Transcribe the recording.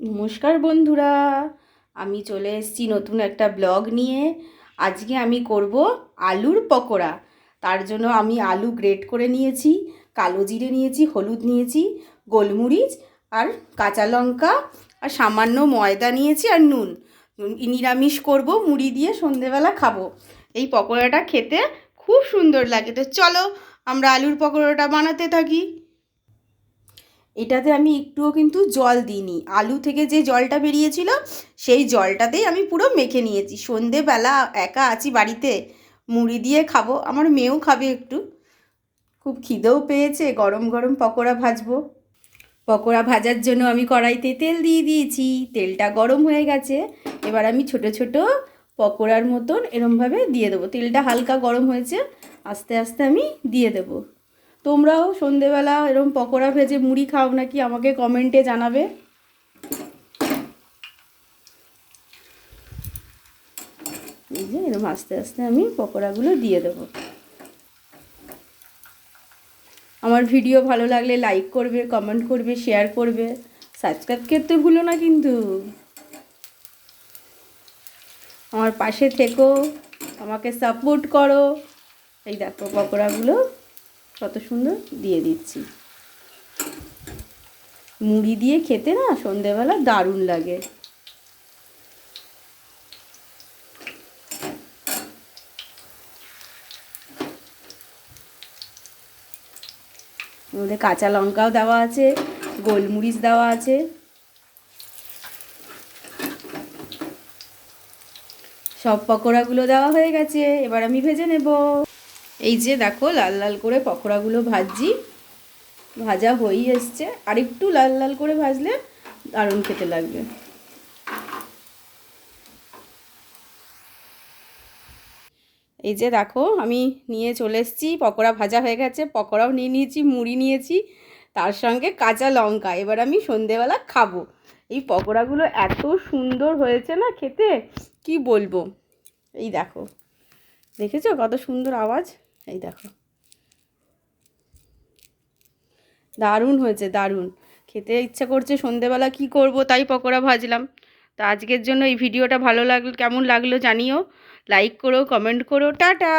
নমস্কার বন্ধুরা, আমি চলে এসেছি নতুন একটা ব্লগ নিয়ে। আজকে আমি করব আলুর পকোড়া। তার জন্য আমি আলু গ্রেট করে নিয়েছি, কালো জিরে নিয়েছি, হলুদ নিয়েছি, গোলমরিচ আর কাঁচা লঙ্কা আর সামান্য ময়দা নিয়েছি আর নুন। নিরামিষ করব, মুড়ি দিয়ে সন্ধেবেলা খাব। এই পকোড়াটা খেতে খুব সুন্দর লাগে। তো চলো আমরা আলুর পকোড়াটা বানাতে থাকি। এটাতে আমি একটুও কিন্তু জল দিইনি। আলু থেকে যে জলটা বেরিয়েছিল, সেই জলটাতেই আমি পুরো মেখে নিয়েছি। সন্ধেবেলা একা আছি বাড়িতে, মুড়ি দিয়ে খাব। আমার মেয়েও খাবে একটু। খুব খিদেও পেয়েছে। গরম গরম পকোড়া ভাজবো। পকোড়া ভাজার জন্য আমি কড়াইতে তেল দিয়ে দিয়েছি। তেলটা গরম হয়ে গেছে। এবার আমি ছোট ছোট পকোড়ার মতন এরমভাবে দিয়ে দেবো। তেলটা হালকা গরম হয়েছে, আস্তে আস্তে আমি দিয়ে দেবো। তোমরাও সন্ধেবেলা এরকম পকোড়া ভেজে মুড়ি খাও নাকি আমাকে কমেন্টে জানাবে। এরকম আস্তে আস্তে আমি পকোড়াগুলো দিয়ে দেবো। আমার ভিডিও ভালো লাগলে লাইক করবে, কমেন্ট করবে, শেয়ার করবে। সাবস্ক্রাইব করতে ভুলো না কিন্তু। আমার পাশে থেকো, আমাকে সাপোর্ট করো। এই দেখো পকোড়াগুলো। কত সুন্দর দিয়ে দিচ্ছি। মুড়ি দিয়ে খেতে না সন্ধেবেলা দারুণ লাগে। মধ্যে কাঁচা লঙ্কাও দেওয়া আছে, গোলমরিচ দেওয়া আছে। সব পকোড়াগুলো দেওয়া হয়ে গেছে, এবার আমি ভেজে নেব। এই যে দেখো, লাল লাল করে পকোড়াগুলো ভাজছি, ভাজা হয়েই এসছে। আর একটু লাল লাল করে ভাজলে দারুণ খেতে লাগবে। এই যে দেখো, আমি নিয়ে চলে এসেছি, পকোড়া ভাজা হয়ে গেছে, পকোড়াও নিয়ে নিয়েছি, মুড়ি নিয়েছি, তার সঙ্গে কাঁচা লঙ্কা। এবার আমি সন্ধেবেলা খাব। এই পকোড়াগুলো এত সুন্দর হয়েছে না খেতে, কি বলব? এই দেখো, দেখেছ কত সুন্দর আওয়াজ? এই দেখো। দারুণ হয়েছে, দারুণ। খেতে ইচ্ছা করছে, সন্ধেবেলা কি করব তাই পকোড়া ভাজলাম। তো আজকের জন্য এই ভিডিওটা ভালো লাগল, কেমন লাগল জানিও। লাইক করো, কমেন্ট করো, টাটা!